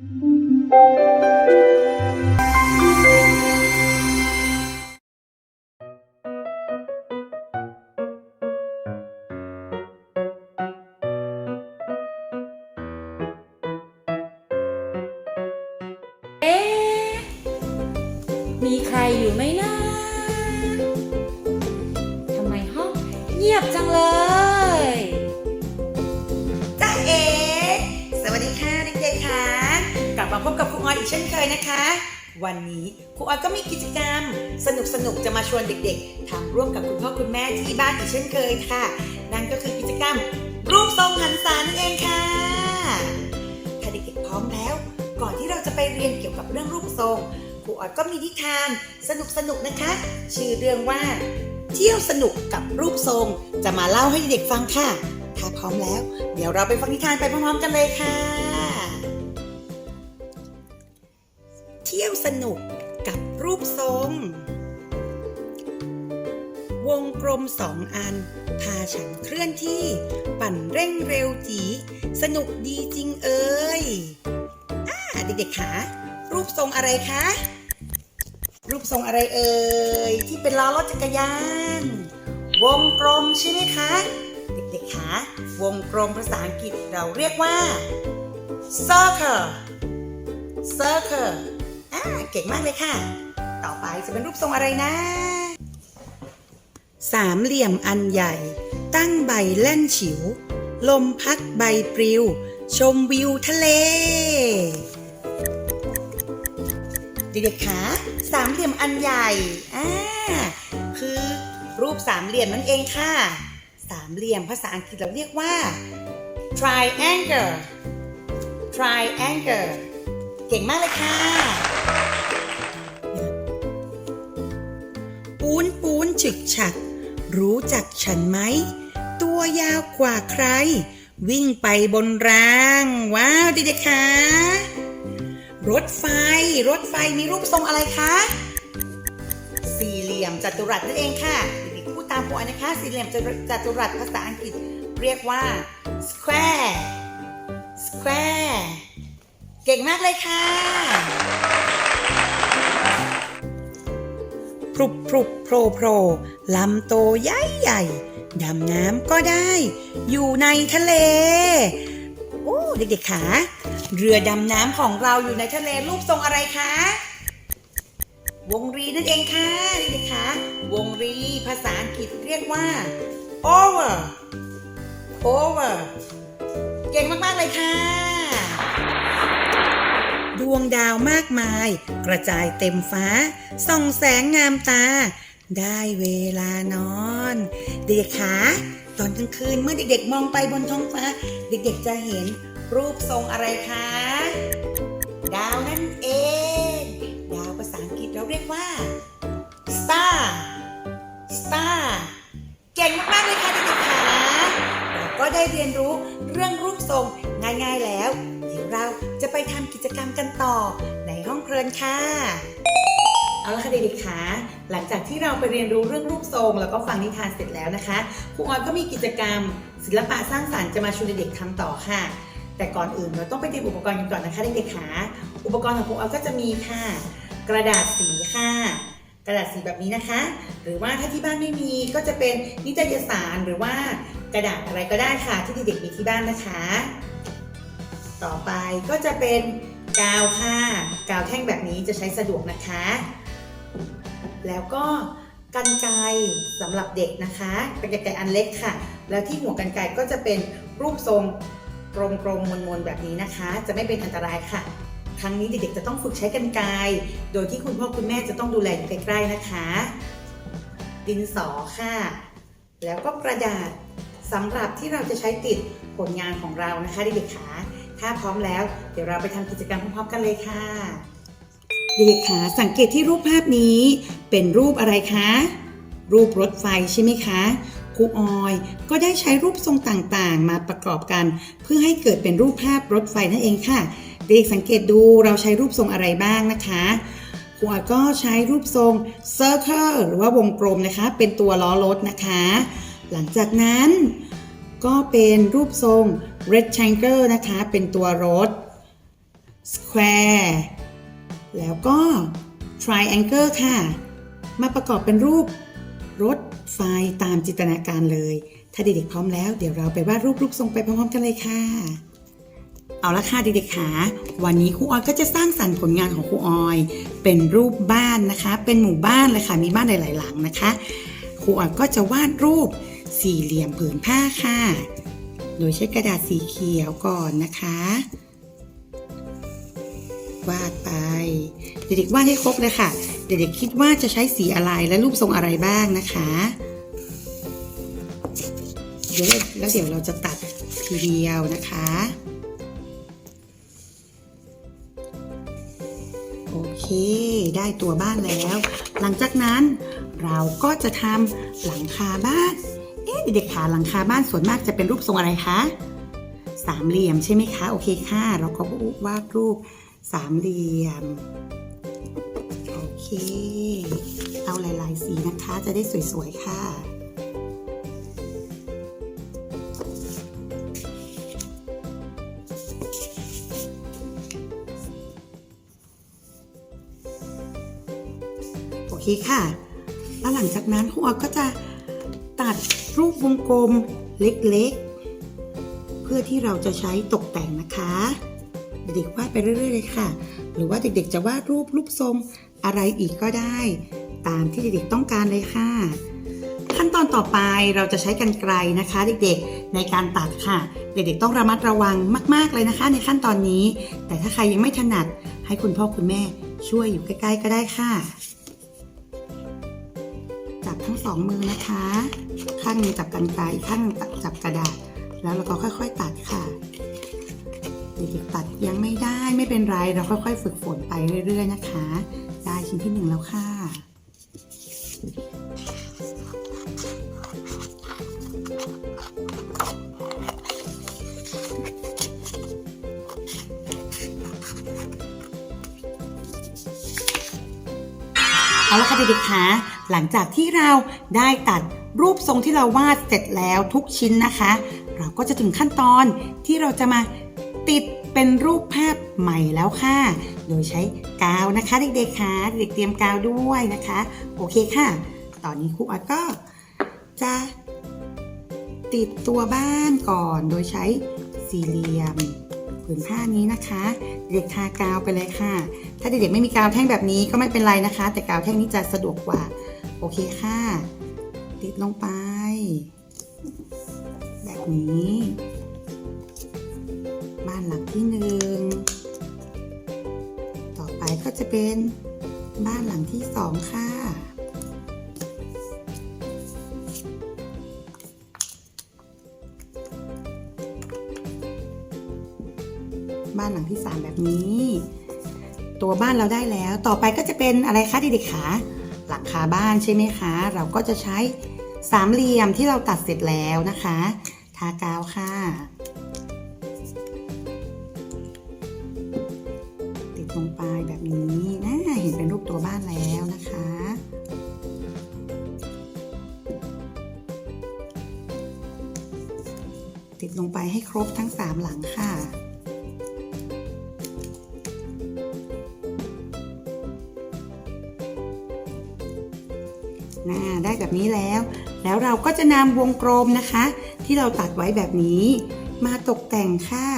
เอ๊ะมีใครอยู่ไหมนะ ทำไมห้องเงียบจังเลย มาพบกับครูออยอีกเช่นเคยนะคะ วันนี้ครูออยก็มีกิจกรรม สนุกๆจะมาชวนเด็กๆทำร่วมกับคุณพ่อคุณแม่ที่บ้านอีกเช่นเคยค่ะ นั่นก็คือกิจกรรม รูปทรงหันษานั่นเองค่ะ ถ้าเด็กๆพร้อมแล้ว ก่อนที่เราจะไปเรียนเกี่ยวกับเรื่องรูปทรงครูออยก็มีนิทานสนุกๆนะคะ ชื่อเรื่องว่า เที่ยวสนุกกับรูปทรงจะมาเล่าให้เด็กฟังค่ะ ถ้าพร้อมแล้ว เดี๋ยวเราไปฟังนิทานไปพร้อมๆกันเลยค่ะ ที่ยวสนุกกับรูปทรง วงกลมสองอัน พาฉันเคลื่อนที่ ปั่นเร่งเร็วจี สนุกดีจริงเอ่ยอ่าเด็กๆคะรูปทรงอะไรคะ รูปทรงอะไรเอ่ย ที่เป็นล้อรถจักรยาน วงกลมใช่ไหมคะ เด็กๆคะวงกลมภาษาอังกฤษเราเรียกว่า circle circle อ่าเก่งมากเลยค่ะ ต่อไปจะเป็นรูปทรงอะไรนะ สามเหลี่ยมอันใหญ่ ตั้งใบแล่นฉิว ลมพัดใบปลิว ชมวิวทะเลเด็กๆคะสามเหลี่ยมอันใหญ่อ่าคือรูปสามเหลี่ยมนั่นเองค่ะ สามเหลี่ยมภาษาอังกฤษเราเรียกว่า triangle triangle เก่งมากเลยค่ะ ปูนปูนฉึกฉัก รู้จักฉันไหม ตัวยาวกว่าใคร วิ่งไปบนราง ว้าวเด็กๆคะรถไฟ รถไฟมีรูปทรงอะไรคะ สี่เหลี่ยมจัตุรัสนั่นเองค่ะเด็กๆพูดตามผมนะคะ สี่เหลี่ยมจัตุรัสภาษาอังกฤษเรียกว่า square square เก่งมากเลยค่ะ พรุบพรุบโผล่โผล่ลำโตใหญ่ใหญ่ดำน้ำก็ได้ อยู่ในทะเล โอ้ เด็กๆขาเรือดำน้ำของเราอยู่ในทะเลรูปทรงอะไรคะ วงรีนั่นเองค่ะเด็กๆคะวงรีภาษาอังกฤษเรียกว่า over over เก่งมากๆเลยค่ะ ดวงดาวมากมาย กระจายเต็มฟ้า ส่องแสงงามตา ได้เวลานอน เด็กๆคะตอนกลางคืนเมื่อเด็กๆ มองไปบนท้องฟ้า เด็กๆจะเห็นรูปทรงอะไรคะ ดาวนั่นเอง ดาวภาษาอังกฤษเราเรียกว่า star star เก่งมากๆเลยค่ะเด็กๆคะเราก็ได้เรียนรู้เรื่องรูปทรง ง่ายๆแล้ว เดี๋ยวเราจะไปทำกิจกรรมกันต่อในห้องเพลินค่ะ เอาละค่ะเด็กๆคะหลังจากที่เราไปเรียนรู้เรื่องรูปทรง แล้วก็ฟังนิทานเสร็จแล้วนะคะครูออยก็มีกิจกรรม ศิลปะสร้างสรรค์จะมาชวนเด็กๆทำต่อค่ะ แต่ก่อนอื่นเราต้องไปเตรียมอุปกรณ์กันก่อนนะคะเด็กๆคะอุปกรณ์ของครูออยก็จะมีค่ะ กระดาษสีค่ะกระดาษสีแบบนี้นะคะ หรือว่าถ้าที่บ้านไม่มีก็จะเป็นนิตยสารหรือว่ากระดาษอะไรก็ได้ค่ะที่เด็กๆมีที่บ้านนะคะ ต่อไปก็จะเป็นกาวค่ะ กาวแท่งแบบนี้จะใช้สะดวกนะคะ แล้วก็กันไกสำหรับเด็กนะคะ เป็นกันไกอันเล็กค่ะ แล้วที่หัวกันไกก็จะเป็นรูปทรงกลมๆมนๆแบบนี้นะคะ จะไม่เป็นอันตรายค่ะ ครั้งนี้เด็กๆจะต้องฝึกใช้กันไกโดยที่คุณพ่อคุณแม่จะต้องดูแลอยู่ใกล้ๆนะคะ ดินสอค่ะ แล้วก็กระดาษสำหรับที่เราจะใช้ติดผลงานของเรานะคะเด็กๆขา ถ้าพร้อมแล้ว เดี๋ยวเราไปทำกิจกรรมพร้อมๆกันเลยค่ะ เด็กๆขาสังเกตที่รูปภาพนี้ เป็นรูปอะไรคะ รูปรถไฟใช่ไหมคะครูออยก็ได้ใช้รูปทรงต่างๆ มาประกอบกัน เพื่อให้เกิดเป็นรูปภาพรถไฟนั่นเองค่ะ เด็กสังเกตดูเราใช้รูปทรงอะไรบ้างนะคะครูออยก็ใช้รูปทรง circle หรือว่าวงกลมนะคะ เป็นตัวล้อรถนะคะ หลังจากนั้นก็เป็นรูปทรง rectangle นะคะ เป็นตัวรถ square แล้วก็ triangle ค่ะ มาประกอบเป็นรูปรถไฟตามจินตนาการเลย ถ้าเด็กๆพร้อมแล้ว เดี๋ยวเราไปวาดรูปรูปทรงไปพร้อมๆกันเลยค่ะ เอาละค่ะเด็กๆค่ะวันนี้ครูออยก็จะสร้างสรรค์ผลงานของครูออย เป็นรูปบ้านนะคะ เป็นหมู่บ้านเลยค่ะ มีบ้านหลายๆหลังนะคะ ครูออยก็จะวาดรูปสี่เหลี่ยมผืนผ้าค่ะ โดยใช้กระดาษสีเขียวก่อนนะคะ วาดไป เด็กๆวาดให้ครบเลยค่ะ เด็กๆคิดว่าจะใช้สีอะไรและรูปทรงอะไรบ้างนะคะเดี๋ยวแล้วเดี๋ยวเราจะตัดทีเดียวนะคะ โอเค ได้ตัวบ้านแล้ว หลังจากนั้นเราก็จะทำหลังคาบ้าน เอ๊ะเด็กๆขาหลังคาบ้านส่วนมากจะเป็นรูปทรงอะไรคะสามเหลี่ยมใช่ไหมคะโอเคค่ะเราก็วาดรูปสามเหลี่ยมโอเค เอาหลายๆสีนะคะจะได้สวยๆค่ะโอเคค่ะ แล้วหลังจากนั้นครูออก็จะ ตัดรูปวงกลมเล็กๆ เพื่อที่เราจะใช้ตกแต่งนะคะ เด็กๆวาดไปเรื่อยๆเลยค่ะ หรือว่าเด็กๆจะวาดรูปรูปทรงอะไรอีกก็ได้ ตามที่เด็กๆต้องการเลยค่ะ ขั้นตอนต่อไปเราจะใช้กรรไกรนะคะ เด็กๆในการตัดค่ะ เด็กๆต้องระมัดระวังมาก ๆเลยนะคะ ในขั้นตอนนี้ แต่ถ้าใครยังไม่ถนัดให้คุณพ่อคุณแม่ช่วยอยู่ใกล้ ๆ ก็ได้ค่ะ งสองมือนะคะ ข้างหนึงจับกันไกรอีกข้างหนึงจับกระดาษ แล้วเราก็ค่อยๆตัดค่ะเด็กๆตัดยังไม่ได้ไม่เป็นไรเราค่อยๆ ฝึกฝนไปเรื่อย ๆ นะคะ ได้ชิ้นที่หนึ่งแล้วค่ะเอาละค่ะเด็กๆคะ หลังจากที่เราได้ตัดรูปทรงที่เราวาดเสร็จแล้วทุกชิ้นนะคะ เราก็จะถึงขั้นตอนที่เราจะมาติดเป็นรูปภาพใหม่แล้วค่ะ โดยใช้กาวนะคะเด็กๆคะเด็กเตรียมกาวด้วยนะคะ โอเคค่ะ ตอนนี้ครูออยก็จะติดตัวบ้านก่อนโดยใช้สี่เหลี่ยมผืนผ้านี้นะคะ เด็กทากาวไปเลยค่ะ ถ้าเด็กๆไม่มีกาวแท่งแบบนี้ก็ไม่เป็นไรนะคะ แต่กาวแท่งนี้จะสะดวกกว่า โอเคค่ะ ติดลงไป แบบนี้ บ้านหลังที่หนึ่ง ต่อไปก็จะเป็นบ้านหลังที่สองค่ะ บ้านหลังที่สามแบบนี้ ตัวบ้านเราได้แล้ว ต่อไปก็จะเป็นอะไรคะเด็กๆคะ หลังคาบ้านใช่ไหมคะ เราก็จะใช้สามเหลี่ยมที่เราตัดเสร็จแล้วนะคะ ทากาวค่ะ ติดลงไปแบบนี้นะเห็นเป็นรูปตัวบ้านแล้วนะคะติดลงไปให้ครบทั้งสามหลังค่ะ แบบนี้แล้ว แล้วเราก็จะนำวงกลมนะคะ ที่เราตัดไว้แบบนี้ มาตกแต่งค่ะ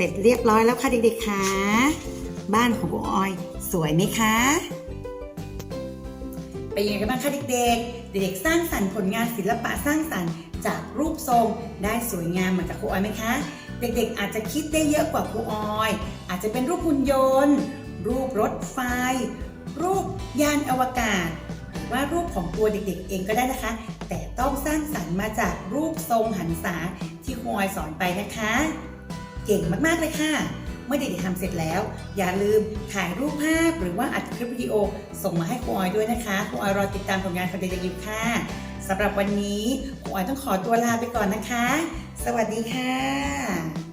เสร็จเรียบร้อยแล้วค่ะเด็กๆค่ะบ้านของครูออยสวยไหมคะเป็นยังไงกันบ้างคะเด็กๆ เด็กๆสร้างสรรค์ผลงานศิลปะสร้างสรรค์จากรูปทรงได้สวยงามเหมือนกับครูออยไหมคะ เด็กๆอาจจะคิดได้เยอะกว่าครูออย อาจจะเป็นรูปหุ่นยนต์ รูปรถไฟ รูปยานอวกาศหรือว่ารูปของตัวเด็กๆ เองก็ได้นะคะ แต่ต้องสร้างสรรค์มาจากรูปทรงหันษาที่ครูออยสอนไปนะคะ เก่งมากๆเลยค่ะ เมื่อเด็กๆทำเสร็จแล้ว อย่าลืมถ่ายรูปภาพหรือว่าอัดคลิปวิดีโอ ส่งมาให้ครูออยด้วยนะคะครูออยรอติดตามผลงานของเด็กๆอยู่ค่ะสำหรับวันนี้ครูออยต้องขอตัวลาไปก่อนนะคะ สวัสดีค่ะ